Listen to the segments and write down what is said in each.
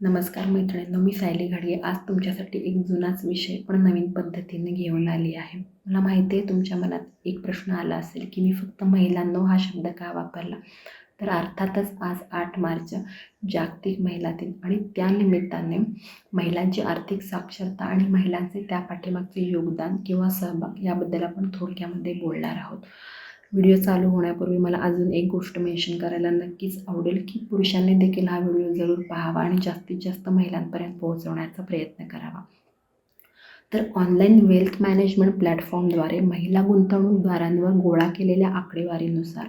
नमस्कार मैत्रिणींनो मी सायली घाडगे. आज तुमच्यासाठी एक जुनाच विषय पण नवीन पद्धतीने घेऊन आली आहे. मला माहिती आहे तुमच्या मनात एक प्रश्न आला असेल की मी फक्त महिलांनो हा शब्द का वापरला? तर अर्थातच आज आठ मार्च जागतिक महिला दिन. आणि त्या निमित्ताने महिलांची आर्थिक साक्षरता आणि महिलांचे त्या पाठीमागचे योगदान किंवा सहभाग याबद्दल आपण थोडक्यामध्ये बोलणार आहोत. व्हिडिओ चालू होण्यापूर्वी मला अजून एक गोष्ट मेन्शन करायला नक्कीच आवडेल की पुरुषांनी देखील हा व्हिडिओ जरूर पाहावा आणि जास्तीत जास्त महिलांपर्यंत पोहोचवण्याचा प्रयत्न करावा. तर ऑनलाईन वेल्थ मॅनेजमेंट प्लॅटफॉर्मद्वारे महिला गुंतवणूकदारांवर गोळा केलेल्या आकडेवारीनुसार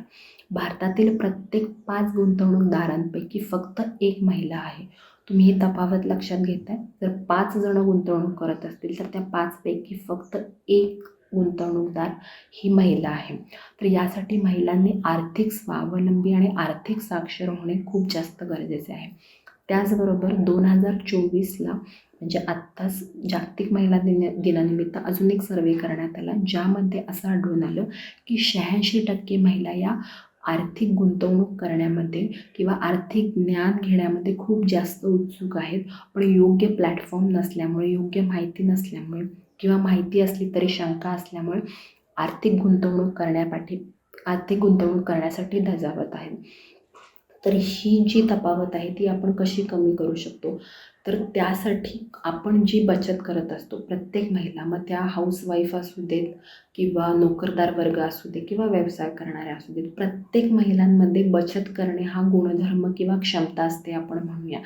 भारतातील प्रत्येक पाच गुंतवणूकदारांपैकी फक्त एक महिला आहे. तुम्ही ही तफावत लक्षात घेताय? जर पाच जणं गुंतवणूक करत असतील तर त्या पाचपैकी फक्त एक गुंतवणूकदार ही महिला आहे. तर यासाठी महिलांनी आर्थिक स्वावलंबी आणि आर्थिक साक्षर होणे खूप जास्त गरजेचे आहे. त्याचबरोबर दोन हजार चोवीसला म्हणजे आत्ताच जागतिक महिला दिन दिनानिमित्त अजून एक सर्वे करण्यात आला ज्यामध्ये असं आढळून आलं की शहाऐंशी टक्के महिला या आर्थिक गुंतवणूक करण्यामध्ये किंवा आर्थिक ज्ञान घेण्यामध्ये खूप जास्त उत्सुक आहेत. पण योग्य प्लॅटफॉर्म नसल्यामुळे योग्य माहिती नसल्यामुळे किंवा माहिती असली तरी शंका असल्यामुळे आर्थिक गुंतवणूक करण्यापाठी आर्थिक गुंतवणूक करण्यासाठी धजावत आहेत. तर ही जी तफावत आहे ती आपण कशी कमी करू शकतो? तर त्यासाठी आपण जी बचत करत असतो प्रत्येक महिला मग त्या हाऊसवाईफ असू देत किंवा नोकरदार वर्ग असू दे किंवा व्यवसाय करणाऱ्या असू देत प्रत्येक महिलांमध्ये बचत करणे हा गुणधर्म किंवा क्षमता असते आपण म्हणूया.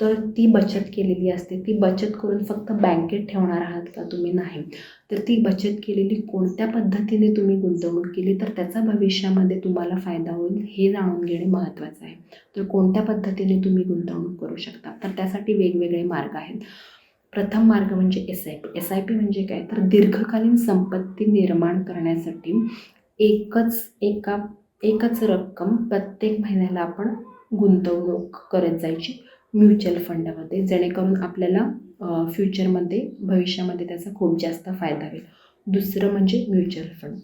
तर ती बचत केलेली असते. ती बचत करून फक्त बँकेत ठेवणार आहात का तुम्ही? नाही. तर ती बचत केलेली कोणत्या पद्धतीने तुम्ही गुंतवणूक केली? तर त्याचा भविष्यामध्ये तुम्हाला फायदा होईल हे जाणून घेणे महत्त्वाचं आहे. तर कोणत्या पद्धतीने तुम्ही गुंतवणूक करू शकता? तर त्यासाठी वेगवेगळे मार्ग आहेत. प्रथम मार्ग म्हणजे S I P S I P म्हणजे काय? तर दीर्घकालीन संपत्ती निर्माण करण्यासाठी एकच एका एकच रक्कम प्रत्येक महिन्याला आपण गुंतवणूक करत जायची. म्युच्युअल फंडामध्ये जेणेकरून आपल्याला फ्युचरमध्ये भविष्यामध्ये त्याचा खूप जास्त फायदा होईल. दुसरं म्हणजे mutual fund.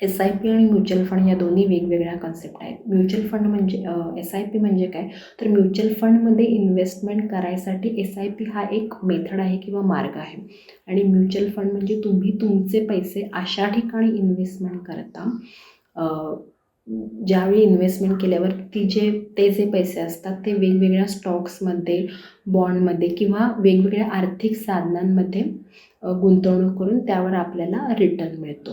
S I P आणि म्युच्युअल फंड या दोन्ही वेगवेगळ्या कन्सेप्ट आहेत. म्युच्युअल फंड म्हणजे एस आय पी म्हणजे काय? तर म्युच्युअल फंडमध्ये इन्व्हेस्टमेंट करायसाठी एस आय पी हा एक मेथड आहे किंवा मार्ग आहे. आणि म्युच्युअल फंड म्हणजे तुम्ही तुमचे पैसे अशा ठिकाणी इन्व्हेस्टमेंट करता ज्यावेळी इन्व्हेस्टमेंट केल्यावर ती जे ते जे पैसे असतात ते वेगवेगळ्या स्टॉक्समध्ये बॉन्डमध्ये किंवा वेगवेगळ्या आर्थिक साधनांमध्ये गुंतवणूक करून त्यावर आपल्याला रिटर्न मिळतो.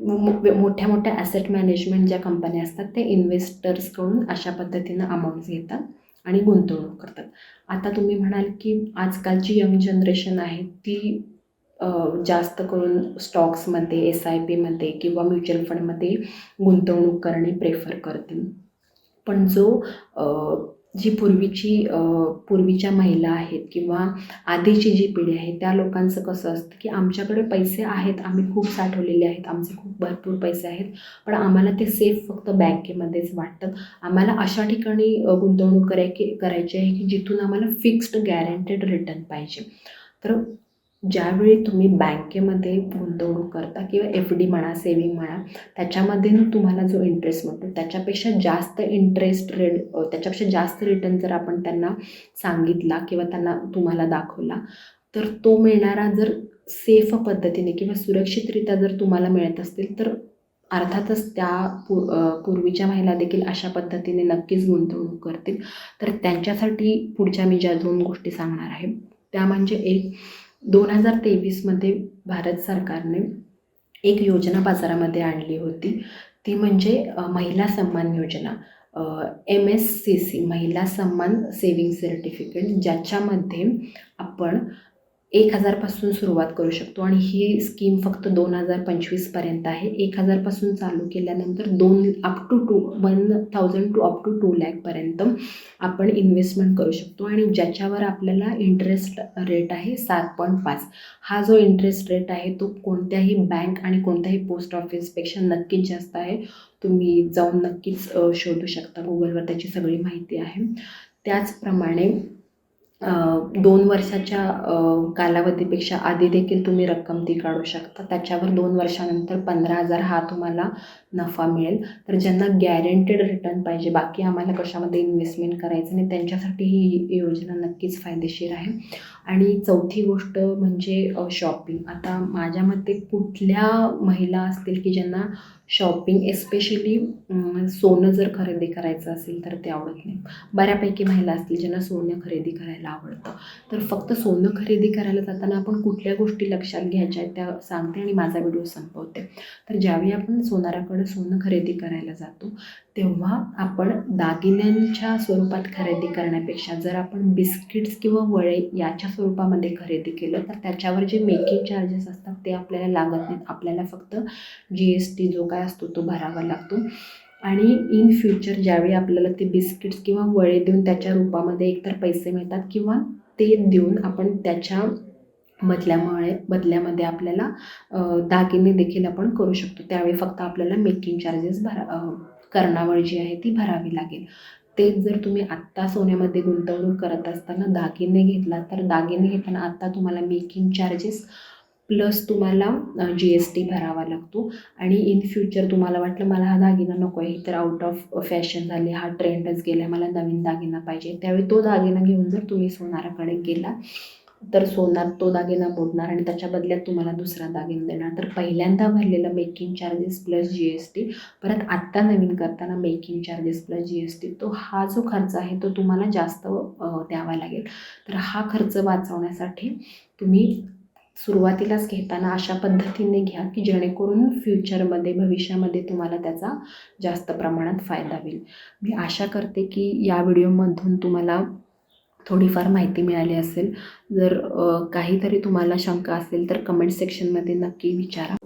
मोठ्या मोठ्या ॲसेट मॅनेजमेंट ज्या कंपन्या असतात ते इन्व्हेस्टर्सकडून अशा पद्धतीनं अमाऊंट्स घेतात आणि गुंतवणूक करतात. आता तुम्ही म्हणाल की आजकालची यंग जनरेशन आहे ती जास्त करून स्टॉक्समध्ये एस आय पीमध्ये किंवा म्युच्युअल फंडमध्ये गुंतवणूक करणे प्रेफर करते. पण जो जी पूर्वीची पूर्वीच्या महिला आहेत किंवा आधीची जी पिढी आहे त्या लोकांचं कसं असतं की आमच्याकडे पैसे आहेत आम्ही खूप साठवलेले आहेत आमचे खूप भरपूर पैसे आहेत पण आम्हाला ते सेफ फक्त बँकेमध्येच वाटतं. आम्हाला अशा ठिकाणी गुंतवणूक करायची करायची आहे की जिथून आम्हाला फिक्स्ड गॅरंटेड रिटर्न पाहिजे. तर ज्यावेळी तुम्ही बँकेमध्ये गुंतवणूक करता किंवा एफ डी म्हणा सेविंग म्हणा त्याच्यामध्ये तुम्हाला जो इंटरेस्ट मिळतो त्याच्यापेक्षा जास्त इंटरेस्ट रेट त्याच्यापेक्षा जास्त रिटर्न जर आपण त्यांना सांगितला किंवा त्यांना तुम्हाला दाखवला तर तो मिळणारा जर सेफ पद्धतीने किंवा सुरक्षितरित्या जर तुम्हाला मिळत असतील तर अर्थातच त्या पू पूर्वीच्या महिला देखील अशा पद्धतीने नक्कीच गुंतवणूक करतील. तर त्यांच्यासाठी पुढच्या मी ज्या दोन गोष्टी सांगणार आहे त्या म्हणजे एक दोन हजार तेवीसमध्ये भारत सरकारने एक योजना बाजारामध्ये आणली होती. ती म्हणजे महिला सन्मान योजना. एम एस सी सी महिला सन्मान सेविंग सर्टिफिकेट ज्याच्यामध्ये आपण एक हजारपासून सुरुवात करू शकतो आणि ही स्कीम फक्त दोन हजार पंचवीसपर्यंत आहे. एक हजारपासून चालू केल्यानंतर दोन up to two one thousand two up to two लॅकपर्यंत आपण इन्व्हेस्टमेंट करू शकतो आणि ज्याच्यावर आपल्याला इंटरेस्ट रेट आहे सात पॉईंट पाच. हा जो इंटरेस्ट रेट आहे तो कोणत्याही बँक आणि कोणत्याही पोस्ट ऑफिसपेक्षा नक्कीच जास्त आहे. तुम्ही जाऊन नक्कीच शोधू शकता. गुगलवर त्याची सगळी माहिती आहे. त्याचप्रमाणे दोन वर्षाच्या कालावधीपेक्षा आधी देखील तुम्ही रक्कम ती काढू शकता. त्याच्यावर दोन वर्षानंतर पंधरा हजार हा तुम्हाला नफा मिळेल. तर ज्यांना गॅरंटेड रिटर्न पाहिजे बाकी आम्हाला कशामध्ये इन्व्हेस्टमेंट करायचं नाही त्यांच्यासाठी ही योजना नक्कीच फायदेशीर आहे. आणि चौथी गोष्ट म्हणजे शॉपिंग आता माझ्या मते कुठल्या महिला असतील की ज्यांना शॉपिंग एस्पेशली सोनं जर खरेदी करायचं असेल तर ते आवडत नाही बऱ्यापैकी महिला असतील ज्यांना सोनं खरेदी करायला आवडतं तर फक्त सोनं खरेदी करायला जाताना आपण कुठल्या गोष्टी लक्षात घ्यायच्या आहेत त्या सांगते आणि माझा व्हिडिओ संपवते. तर ज्यावेळी आपण सोनाराकडे सोनं खरेदी करायला जातो तेव्हा आपण दागिन्यांच्या स्वरूपात खरेदी करण्यापेक्षा जर आपण बिस्किट्स किंवा वळे याच्या स्वरूपामध्ये खरेदी केलं तर त्याच्यावर जे मेकिंग चार्जेस असतात ते आपल्याला लागत नाहीत. आपल्याला फक्त जी एस टी जो काय असतो तो भरावा लागतो. आणि इन फ्युचर ज्यावेळी आपल्याला ते बिस्किट्स किंवा वळे देऊन त्याच्या रूपामध्ये एकतर पैसे मिळतात किंवा ते देऊन आपण त्याच्या बदल्यामुळे बदल्यामध्ये आपल्याला दागिने देखील आपण करू शकतो. त्यावेळी फक्त आपल्याला मेकिंग चार्जेस भरा कर्णावळ जी आहे ती भरावी लागेल. तेच जर तुम्ही आत्ता सोन्यामध्ये गुंतवणूक करत असताना दागिने घेतला तर दागिने घेताना आत्ता तुम्हाला मेकिंग चार्जेस प्लस तुम्हाला जी एस टी भरावा लागतो. आणि इन फ्युचर तुम्हाला वाटलं मला हा दागिना नको आहे तर आउट ऑफ फॅशन झाले हा ट्रेंडच गेला मला नवीन दागिना पाहिजे. त्यावेळी तो दागिना घेऊन जर तुम्ही सोनाराकडे गेला तर सोनार तो दागिना मोडणार आणि त्याच्या बदल्यात तुम्हाला दुसरा दागिना देणार. तर पहिल्यांदा भरलेलं making charges plus G S T परत आत्ता नवीन करताना making charges plus G S T तो हा जो खर्च आहे तो तुम्हाला जास्त द्यावा लागेल. तर हा खर्च वाचवण्यासाठी तुम्ही सुरुवातीलाच घेताना अशा पद्धतीने घ्या की जेणेकरून फ्युचरमध्ये भविष्यामध्ये तुम्हाला त्याचा जास्त प्रमाणात फायदा होईल. मी आशा करते की या व्हिडिओमधून तुम्हाला थोडीफार माहिती मिळाली असेल. जर काहीतरी तुम्हाला शंका असेल तर कमेंट सेक्शनमध्ये नक्की विचारा.